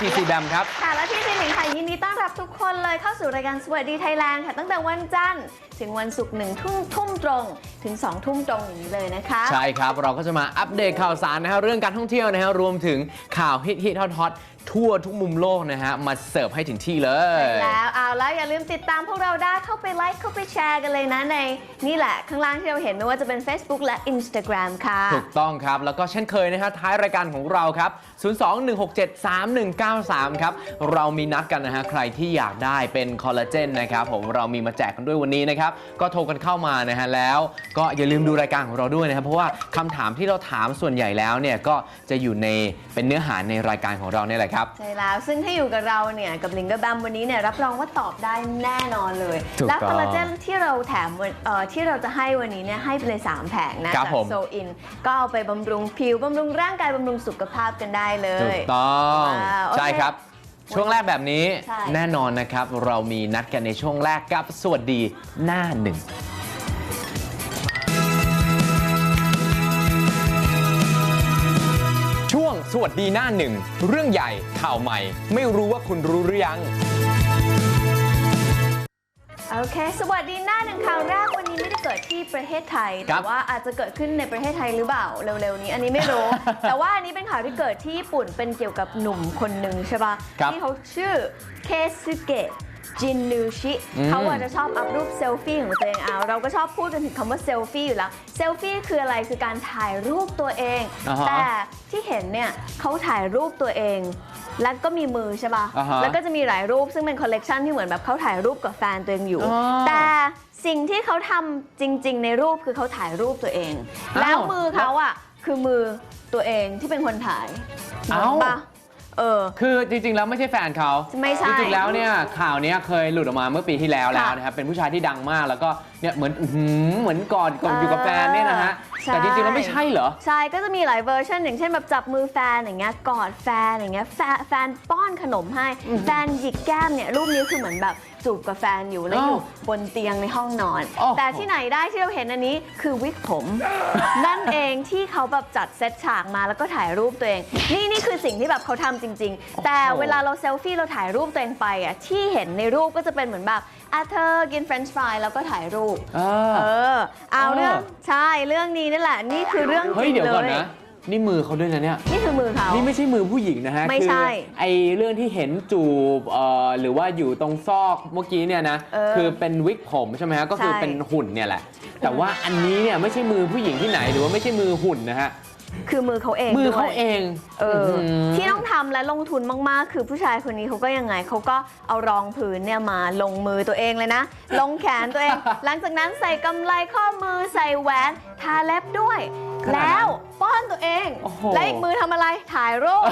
ทีซีแบมครับ ค่ะและที่ซีหนิงค่ะยินดีต้อนรับทุกคนเลยเข้าสู่รายการสวัสดีไทยแลนด์ค่ะ ตั้งแต่วันจันทร์ถึงวันศุกร์หนึ่งทุ่มทุ่มตรงถึง2ทุ่มตรงอย่างนี้เลยนะคะ ใช่ครับ เราก็จะมาอัปเดตข่าวสารนะฮะเรื่องการท่องเที่ยวนะฮะรวมถึงข่าวฮิตฮิตฮอตฮอต ทั่วทุกมุมโลกนะฮะ มาเสิร์ฟให้ถึงที่เลยแล้วเอาแล้วอย่าลืมติดตามพวกเราได้เข้าไปไลค์เข้าไปแชร์กันเลยนะในนี่แหละ ข้างล่างที่เราเห็นไม่ว่าจะเป็น Facebook และ Instagram ค่ะ ถูกต้องครับ แล้วก็เช่นเคยนะฮะท้ายรายการของเราครับ 02-167-3193 ครับ เรามีนัดกันนะฮะ ใครที่อยากได้เป็นคอลลาเจนนะครับผมเรามีมาแจกกันด้วยวันนี้นะครับ ก็โทรกันเข้ามานะฮะแล้ว ก็อย่าลืมดูรายการของเราด้วยนะครับ เพราะว่าคำถามที่เราถามส่วนใหญ่แล้วเนี่ยก็จะอยู่ในเป็นเนื้อหาในรายการของเราเนี่ยแหละครับใช่แล้ว ซึ่งถ้าอยู่กับเราเนี่ยกับลิงกับแบมวันนี้เนี่ยรับรองว่าตอบได้แน่นอนเลย ถูกต้องแล้วคอลลาเจนที่เราแถมวันเอ่อที่เราจะให้วันนี้เนี่ยให้ไปเลย 3 แผงนะครับจากผมโซอิน ก็เอาไปบำรุงผิวบำรุงร่างกายบำรุงสุขภาพกันได้เลถูย กต้องว้าวโอเคใช่ครับ ช่วงแรกแบบนี้ใช่ แน่นอนนะครับ เรามีนัดกันในช่วงแรกกับสวัสดีหน้าหนึ่ง วงสวัสดีหน้าหนึ่ง เรื่องใหญ่ข่าวใหม่ ไม่รู้ว่าคุณรู้หรือยังโอเค สวัสดีหน้าหนึ่งข่าวแรกวันนี้ไม่ได้เกิดที่ประเทศไทย ครัแต่บว่าอาจจะเกิดขึ้นในประเทศไทยหรือเปล่าเร็วๆนี้ อันนี้ไม่รู้ แต่ว่าอันนี้เป็นข่าวที่เกิดที่ญี่ปุ่นเป็นเกี่ยวกับหนุ่มคนหนึ่งใช่ปะครับ ที่เขาชื่อเคซึเกะ จินนูชิอืมเขาอาจจะชอบอัพรูปเซลฟี่ของตัวเองเอาเราก็ชอบพูดกันถึงคำว่าเซลฟี่อยู่แล้วเซลฟี่คืออะไรคือการถ่ายรูปตัวเองอ่าฮะแต่ที่เห็นเนี่ยเขาถ่ายรูปตัวเองแล้วก็มีมือใช่ปะอ่าฮะแล้วก็จะมีหลายรูปซึ่งเป็นคอลเลกชันที่เหมือนแบบเขาถ่ายรูปกับแฟนตัวเองอยู่อ๋อแต่สิ่งที่เขาทำจริง ๆ ในรูปคือเขาถ่ายรูปตัวเองอ้าวแล้วมือเขาอะคือมือตัวเองที่เป็นคนถ่ายเอ้างงปะ เออ คือจริง ๆ แล้วไม่ใช่แฟนเขาไม่ใช่จริงๆแล้วเนี่ยข่าวเนี้ยเคยหลุดออกมาเมื่อปีที่แล้วแล้วค่ะนะครับเป็นผู้ชายที่ดังมากแล้วก็เนี่ยเหมือนอื้อหือเหมือนกอดกอดเอออยู่กับแฟนเนี่ยนะฮะใช่ แต่จริงๆแล้วไม่ใช่เหรอ ใช่ ก็จะมีหลายเวอร์ชันอย่างเช่นแบบจับมือแฟนอย่างเงี้ยกอดแฟนอย่างเงี้ยแฟนแฟนป้อนขนมให้ แฟนหยิกแก้มเนี่ยรูปนี้คือเหมือนแบบ จูบกับแฟนอยู่แล้วอ้าวอยู่บนเตียงในห้องนอนโอ้โหแต่ที่ไหนได้ที่เราเห็นอันนี้คือวิกผม นั่นเองที่เขาแบบจัดเซตฉากมาแล้วก็ถ่ายรูปตัวเอง นี่นี่คือสิ่งที่แบบเขาทำจริง ๆ แต่เวลาเราเซลฟี่เราถ่ายรูปตัวเองไปอะที่เห็นในรูปก็จะเป็นเหมือนแบบอะเธอกินเฟรนช์ฟรายแล้วก็ถ่ายรูปเอเอออเอาเออเรื่องใช่เรื่องนี้นี่แหละนี่คือเรื่องจเฮ้ยริงเดี๋ยวเลก่อนยนะ นี่มือเขาด้วยนะเนี่ย นี่คือมือเขา นี่ไม่ใช่มือผู้หญิงนะฮะไม่ใช่คือไอเรื่องที่เห็นจูบเอ่อหรือว่าอยู่ตรงซอกเมื่อกี้เนี่ยนะ เออคือเป็นวิกผมใช่ไหมฮะ ก็คือใช่ เป็นหุ่นเนี่ยแหละ แต่ว่าอันนี้เนี่ยไม่ใช่มือผู้หญิงที่ไหนหรือว่าไม่ใช่มือหุ่นนะฮะ คือมือเขาเองมือเขาด้วย เอง เอออม ที่ต้องทำและลงทุนมาก ๆ คือผู้ชายคนนี้เขาก็ยังไงเขาก็เอารองผืนเนี่ยมาลงมือตัวเองเลยนะ ลงแขนตัวเอง หลังจากนั้นใส่กำไลข้อมือใส่แหวนทาเล็บด้วย ขนาดนั้นแล้วป้อนตัวเอง โอ้โห และอีกมือทำอะไรถ่ายรูป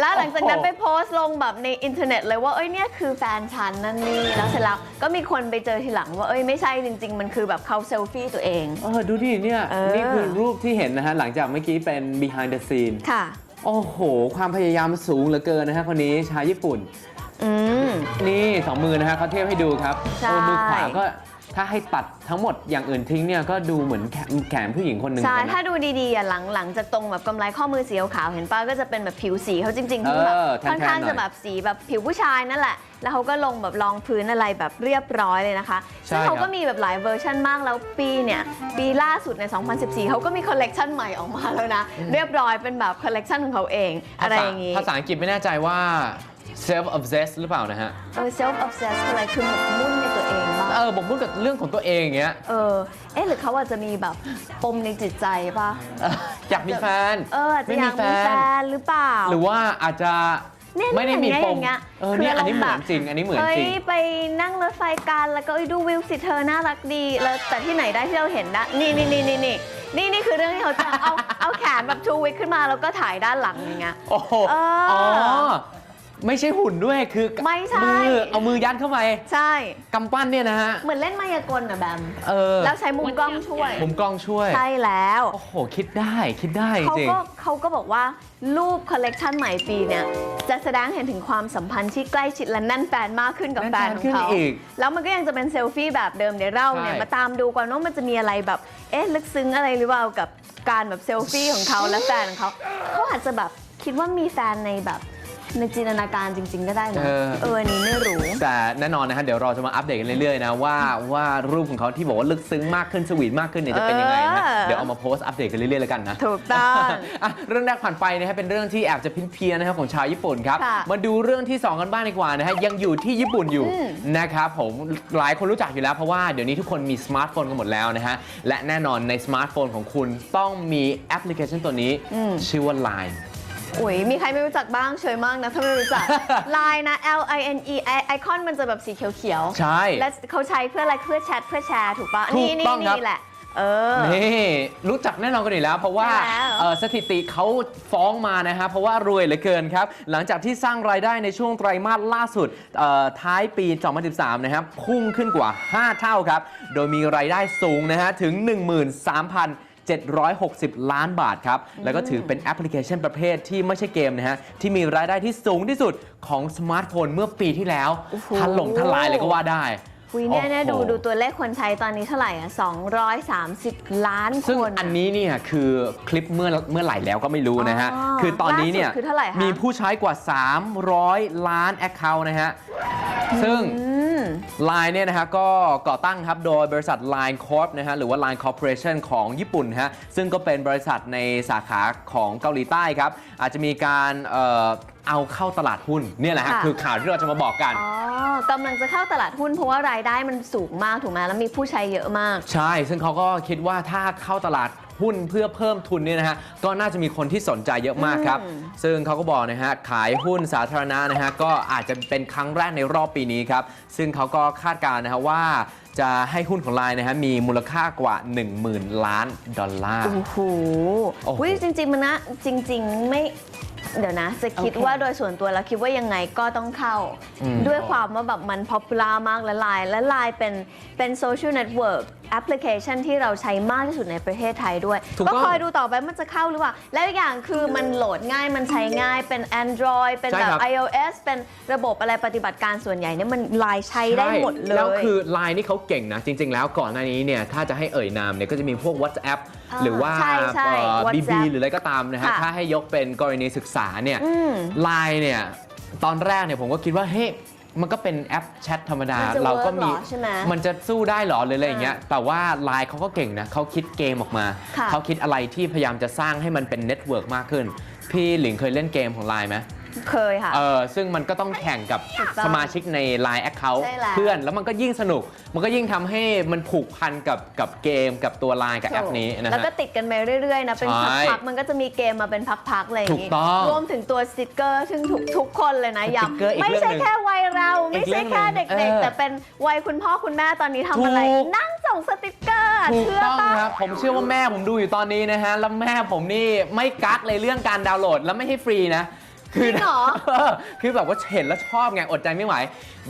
แล้วหลังจากนั้นไปโพสต์ลงแบบในอินเทอร์เน็ตเลยว่าเอ้ยเนี่ยคือแฟนฉันนั่นนี่แล้วเสร็จแล้วก็มีคนไปเจอทีหลังว่าเอ้ยไม่ใช่จริง ๆ มันคือแบบเขาเซลฟี่ตัวเอง เออดูดิเนี่ย เออ นี่คือรูปที่เห็นนะฮะ หลังจากเมื่อกี้เป็น behind the scene ค่ะ โอ้โห ความพยายามสูงเหลือเกินนะฮะคนนี้ชาวญี่ปุ่น อืม นี่สองมือนะฮะเขาเทียบให้ดูครับใช่ เออมือขวาก็ ถ้าให้ตัดทั้งหมดอย่างอื่นทิ้งเนี่ยก็ดูเหมือนแขนแขนผู้หญิงคนหนึ่งใช่ เลยนะ ถ้าดูดีๆอะหลังหลังจากตรงแบบกำไรข้อมือสีขาวๆเห็นป้าก็จะเป็นแบบผิวสีเขาจริงๆคือแบบเออแทนๆค่อนข้างหน่อยจะแบบสีแบบผิวผู้ชายนั่นแหละ แล้วเขาก็ลงแบบรองพื้นอะไรแบบเรียบร้อยเลยนะคะใช่ซึ่งเขาครับก็มีแบบหลายเวอร์ชันมากแล้วปีเนี่ยปีล่าสุดใน 2014 เขาก็มีคอลเลกชันใหม่ออกมาแล้วนะ เรียบร้อยเป็นแบบคอลเลกชันของเขาเองอะไรอย่างนี้งี้ภาษาอังกฤษไม่แน่ใจว่า self obsessed หรือเปล่านะฮะ เออ self obsessed คืออะไรคือหมกมุ่นในตัวเองบ้างเออผมพูดกับเรื่องของตัวเองอย่างเงี้ย เออ เอ๊ะหรือเขาอาจจะมีแบบปมในจิตใจป่ะเอออยากมีแฟน เอออาจจะอยากมีแฟนหรือเปล่า หรือว่าอาจจะเนี่ยไม่ได้มีเนี่ยปอมย่างเงี้ยเออคือเนี่ยอันนี้เหมืแบอนบจริง อันนี้เหมือนเฮ้จยริงไปนั่งรถไฟกันแล้วก็เอ้ยดูวิวสิเธอน่ารักดี แล้วแต่ที่ไหนได้ที่เราเห็นนะ นี่นี่นี่นี่นี่นี่นี่คือเรื่องที่เขาจะเอาเอาแขนแบบชูวิกขึ้นมาแล้วก็ถ่ายด้านหลังอย่างเงี้ย โอ้โหเอออ๋อ ไม่ใช่หุ่นด้วยคือไม่ใช่ มือเอามือยัดเข้าไปใช่ กำปั้นเนี่ยนะฮะ เหมือนเล่นมายากลอะแบม เออแล้วใช้มุมกล้องช่วยมุมกล้องช่วย ใช่แล้ว โอ้โห คิดได้คิดได้จเขาริง ก็เขาก็บอกว่ารูปคอลเลกชันใหม่ปีเนี่ยจะแสดงเห็นถึงความสัมพันธ์ที่ใกล้ชิดและแน่นแฟนมากขึ้นกับแน่นแฟแฟนนของขึ้นเขาอีกแล้วมันก็ยังจะเป็นเซลฟี่แบบเดิมเดี๋ยวเราเนี่ยใช่ มาตามดูกันว่ามันจะมีอะไรแบบเอ๊ะลึกซึ้งอะไรหรือเปล่ากับการแบบเซลฟี่ของเขาและแฟนของเขาเขาอาจจะแบบคิดว่ามีแฟนในแบบ ในจินตนาการจริง ๆ ก็ได้นะ เออ เอออันนี้ไม่รู้ แต่แน่นอนนะฮะเดี๋ยวเราจะมาอัปเดตกันเรื่อยๆนะว่าว่ารูปของเขาที่บอกว่าลึกซึ้งมากขึ้นสวีทมากขึ้นเนี่ยจะเป็นยังไงนะเออ เดี๋ยวเอามาโพสต์อัปเดตกันเรื่อยๆแล้วกันนะ ถูกต้อง อะเรื่องแรกผ่านไปนะฮะเป็นเรื่องที่แอบจะพินเพียนนะครับของชาวญี่ปุ่นครับ ค่ะมาดูเรื่องที่ 2 กันบ้างดีกว่านะฮะยังอยู่ที่ญี่ปุ่นอยู่อืมนะครับผมหลายคนรู้จักอยู่แล้วเพราะว่าเดี๋ยวนี้ทุกคนมีสมาร์ทโฟนกันหมดแล้วนะฮะและแน่นอนในสมาร์ทโฟนของคุณต้องมีแอปพลิเคชันตัวนี้ชื่อว่า Line อุ๋ยมีใครไม่รู้จักบ้างเชยมากนะถ้าไม่รู้จัก Line นะ L I N E ไอไอคอนมันจะแบบสีเขียวๆใช่ และเขาใช้เพื่ออะไรเพื่อแชทเพื่อแชร์ถูกปะถูนี่กนี่ต้องครับ นี่แหละ เออ นี่รู้จักแน่นอนกันอยู่แล้ว เพราะว่าใช่แล้วเอ่อสถิติเขาฟ้องมานะฮะเพราะว่ารวยเหลือเกินครับ หลังจากที่สร้างรายได้ในช่วงไตรมาสล่าสุดเอ่อท้ายปี 2013 นะครับ พุ่งขึ้นกว่า 5 เท่าครับ โดยมีรายได้สูงนะฮะถึง 13,760 ล้านบาทครับ แล้วก็ถือเป็นแอปพลิเคชันประเภทที่ไม่ใช่เกมนะฮะ ที่มีรายได้ที่สูงที่สุดของสมาร์ทโฟนเมื่อปีที่แล้วโอ้โหถล่มทลายเลยก็ว่าได้คุยเนี่ยเนี่ยโอ้ดูโหดูตัวเลขคนใช้ตอนนี้เท่าไหร่อะ230 ล้านคน ซึ่งอันนี้เนี่ยคือคลิปเมื่อเมื่อไหร่แล้วก็ไม่รู้นะฮะอ๋อคือตอนนี้เนี่ยล่าสุดคือเท่าไหร่คะมีผู้ใช้กว่า 300 ล้าน Account นะฮะ ซึ่ง อืม Line เนี่ยนะฮะก็ก่อตั้งครับโดยบริษัท Line Corp นะฮะหรือว่า Line Corporation ของญี่ปุ่นฮะซึ่งก็เป็นบริษัทในสาขาของเกาหลีใต้ครับ อาจจะมีการเอ่อเอาเข้าตลาดหุ้นเนี่ยแหละฮะค่ะ คือข่าวที่เราจะมาบอกกัน อ๋อกำลังจะเข้าตลาดหุ้นเพราะว่ารายได้มันสูงมากถูกไหมแล้วมีผู้ใช้เยอะมาก ใช่ ซึ่งเขาก็คิดว่าถ้าเข้าตลาด หุ้นเพื่อเพิ่มทุนเนี่ยนะฮะก็น่าจะมีคนที่สนใจเยอะมากครับอืมซึ่งเขาก็บอกนะฮะขายหุ้นสาธารณะนะฮะก็อาจจะเป็นครั้งแรกในรอบปีนี้ครับ ซึ่งเขาก็คาดการณ์นะฮะว่าจะให้หุ้นของไลน์นะฮะมีมูลค่ากว่า 10,000 ล้านดอลลาร์ โอ้โหโอ้โหวิจริง ๆ มันนะ จริง ๆ ไม่เดี๋ยวนะ จะคิดโอเคว่าโดยส่วนตัวแล้วคิดว่ายังไงก็ต้องเข้า อืม ด้วยความว่าแบบมัน popular มากและไลน์และไลน์เป็นเป็นโซเชียลเน็ตเวิร์กแอปพลิเคชันที่เราใช้มากที่สุดในประเทศไทยด้วย ถูกก็ต้องคอยดูต่อไปมันจะเข้าหรือเปล่า แล้วอีกอย่างคือมันโหลดง่ายมันใช้ง่ายเป็น Android เป็นใช่แบบครับ iOS เป็นระบบอะไรปฏิบัติการส่วนใหญ่เนี่ยมันไลน์ใช้ได้หมดเลย แล้วคือไลน์นี่เขาเก่งนะ จริง ๆ แล้วก่อนหน้านี้เนี่ยถ้าจะให้เอ่ยนามเนี่ยก็จะมีพวก WhatsApp อ่าหรือว่าใช่ใช่บีบี WhatsApp หรืออะไรก็ตามนะฮะค่ะ ถ้าให้ยกเป็นกรณีศึกษาเนี่ย อืม ไลน์เนี่ย ตอนแรกเนี่ยผมก็คิดว่าเฮ้ย มันก็เป็นแอปแชทธรรมดามันจะเราก็ work มีเหรอใช่ไหมมันจะสู้ได้เหรอหรืออะไรอย่างเงี้ย แต่ว่าไลน์เขาก็เก่งนะเขาคิดเกมออกมา ค่ะ เขาคิดอะไรที่พยายามจะสร้างให้มันเป็นเน็ตเวิร์กมากขึ้น พี่หลิงเคยเล่นเกมของไลน์ไหม เคยค่ะ เออซึ่งมันก็ต้องแข่งกับถูกต้องสมาชิกใน Line Account ใช่แล้วเพื่อนแล้วมันก็ยิ่งสนุก มันก็ยิ่งทำให้มันผูกพันกับกับเกมกับตัว Line กับแอปนี้นะแล้วก็ฮะ ติดกันไปเรื่อยๆนะ เป็นใช่พักๆมันก็จะมีเกมมาเป็นพักๆอะไรอย่างงี้ถูกต้องรวมถึงตัวสติกเกอร์ซึ่งทุกทุกคนเลยนะสติกเกอร์อีกย้ำไม่ใช่เรื่องหนึ่งแค่วัยเรา อีไม่กเรื่ใช่องหนึ่งแค่เด็กเออๆ แต่เป็นวัยคุณพ่อคุณแม่ตอนนี้ทำอะไร ถูก นั่งส่งสติกเกอร์อะถูกเชื่อต้องปะ ครับ ผมเชื่อว่าแม่ผมดูอยู่ตอนนี้นะฮะ แล้วแม่ผมนี่ไม่กักเลยเรื่องการดาวน์โหลด แล้วไม่ให้ฟรีนะ คืจริงเหรอเออคือแบบว่าเห็นแล้วชอบไงอดใจไม่ไหว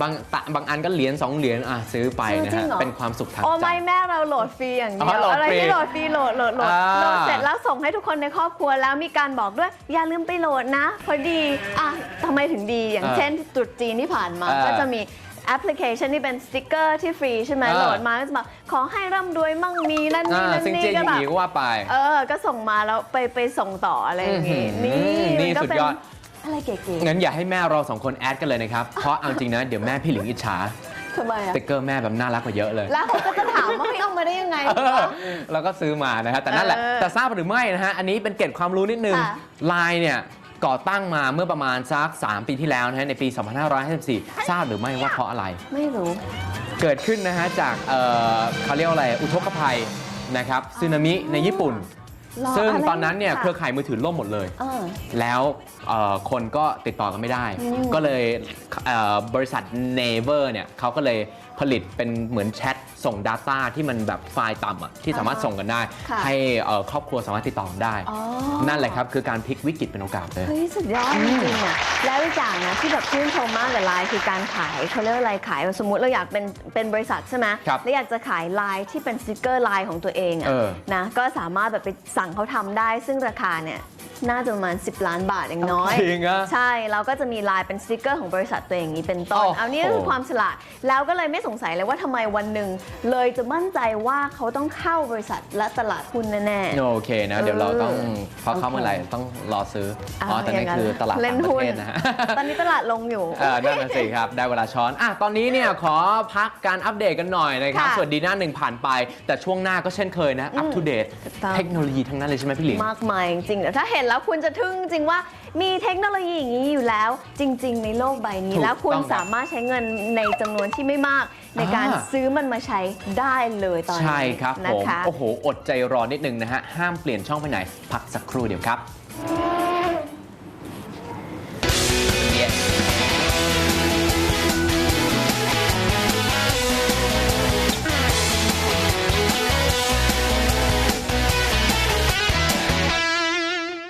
บางตะบางอันก็เหรียญสองเหรียญอะซื้อไปนะจริฮะงเหรอเป็นความสุขทางโอ้ใจไม่แม่เราโหลดฟรีอย่างเดีอ๋ยอวโหลดอะไรฟรีที่โหลดฟรีโหลดโหลดโหลดอ่าโหลดเสร็จแล้วส่งให้ทุกคนในครอบครัวแล้วมีการบอกด้วย อย่าลืมไปโหลดนะ พอดีอะทำไมถึงดีอย่างอ่าเช่นตรุษจีนที่ผ่านมาอ่าก็จะมีแอปพลิเคชันที่เป็นสติกเกอร์ที่ฟรีใช่ไหมอ่าโหลดมาก็จะบอกขอให้ร่ำรวยมั่งมีนั่นนี่อ่านั่นซึ่งนี่เจ๊ก็ยูแบบอีก็ว่าไปเออ ก็ส่งมาแล้วไปไปส่งต่ออะไรอย่างงี้อื้อหือนี่นี่มัก็สุดเป็นยอด อะไรเก๋งั้นอย่าให้แม่เราสองคนแอดกันเลยนะครับ เพราะเอาจริงนะ เดี๋ยวแม่พี่หลิงอิจฉาๆทำไมสอะติกเกอร์แม่แบบน่ารักกว่าเยอะเลย แล้วเขาก็จะถามว่าเฮ้ยเอามาได้ยังไงเออแล้วก็ซื้อมานะฮะแต่นั่นแหละ เออแต่ทราบหรือไม่นะฮะ อันนี้เป็นเกร็ดความรู้นิดนึง ค่ะ ไลน์เนี่ย ก่อตั้งมาเมื่อประมาณสัก 3 ปีที่แล้วนะฮะ ในปี 2554 ทราบหรือไม่ว่าเพราะอะไร ไม่รู้ เกิดขึ้นนะฮะ จากเอ่อเขาเรียกว่าอะไร อุทกภัยนะครับสึนามิในญี่ปุ่นห รอซึ่งอะไรตอนนั้นเนี่ยค่ะเครือข่ายมือถือล่มหมดเลย เออ แล้วเอ่อคนก็ติดต่อกันไม่ได้อืมก็เลยเอ่อบริษัท Naver เนี่ยเขาก็เลยผลิตเป็นเหมือนแชทส่ง Data ที่มันแบบไฟล์ต่ำอะที่สามารถส่งกันได้ ค่ะ ให้เอ่อครอบครัวสามารถติดต่อกันได้ อ๋อ นั่นแหละครับ คือการพลิกวิกฤตเป็นโอกาสเลย เฮ้ยสุดยอดจริงๆอะแล้วอีกอย่างนะที่แบบชื่นชมมากกับไลน์คือการขายเขาเรียกว่าอะไรขายสมมุติเราอยากเป็นเป็นบริษัทใช่ไหมครับแล้วอยากจะขายไลน์ที่เป็นสติกเกอร์ไลน์ของตัวเองเออะอนะก็สามารถแบบไปสั่งเขาทำได้ซึ่งราคาเนี่ย น่าจะประมาณ 10 ล้านบาทอย่างน้อย จริงอะใช่ เราก็จะมีลายเป็นสติกเกอร์ของบริษัทตัวเองนี้เป็นต้น โอ้โห เอานี่ก็คือความฉลาด แล้วก็เลยไม่สงสัยเลยว่าทำไมวันหนึ่งเลยจะมั่นใจว่าเขาต้องเข้าบริษัทและตลาดหุ้นแน่ๆโอเคนะ เดี๋ยวเราต้องเออพอเข้าเมื่อไหร่ต้องรอซื้ออ๋อแต่นั่นคือตลาดเล่ต่านงประหุ้นเทศนะฮะตอนนี้ตลาดลงอยู่ เออนั่นน่ะสิครับ ได้เวลาช้อนอะตอนนี้เนี่ยขอพักการอัปเดตกันหน่อยนะครับค่ะส่วนดีหน้าหนึ่งผ่านไป แต่ช่วงหน้าก็เช่นเคยนะ อัปอืมทูเดตถูกต้อง เทคโนโลยีทั้งนั้นเลยใช่ไหมพี่หลิง มากมายจริงๆเดี๋ยวถ้าเห็นแล้วคุณจะทึ่งจริงว่ามีเทคโนโลยีอย่างนี้อยู่แล้ว จริง ๆ ในโลกใบนี้ ถูกแล้วคุณต้องครับสามารถใช้เงินในจำนวนที่ไม่มาก ในการอ่า ซื้อมันมาใช้ได้เลยตอนนี้ใช่ครับผนะมคะ โอ้โห อดใจรอนิดนึงนะฮะ ห้ามเปลี่ยนช่องไปไหน พักสักครู่เดียวครับ